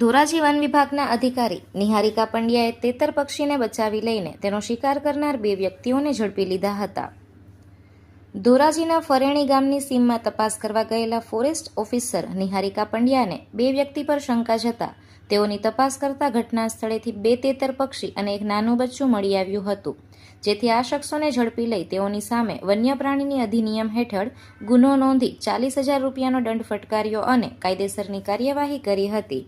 Dhoraji one વિભાગના અધિકારી નિહારિકા પંડ્યાએ તેતર પક્ષીને બચાવી લઈને તેનો શિકાર કરનાર બે વ્યક્તિઓને ઝડપી લીધા હતા. ધોરાજીના ફરેણી ગામની સીમમાં તપાસ કરવા ગયેલા ફોરેસ્ટ ઓફિસર નિહારિકા પંડ્યાને બે વ્યક્તિ પર શંકા જતા તેઓની તપાસ કરતા ઘટના સ્થળેથી બે તેતર પક્ષી અને એક નાનું બચ્ચું મળી આવ્યું હતું, જેથી આ શખ્સોને ઝડપી લઈ તેઓની સામે વન્ય પ્રાણીની અધિનિયમ હેઠળ ગુનો નોંધી ચાલીસ હજાર રૂપિયાનો દંડ ફટકાર્યો અને કાયદેસરની કાર્યવાહી કરી હતી.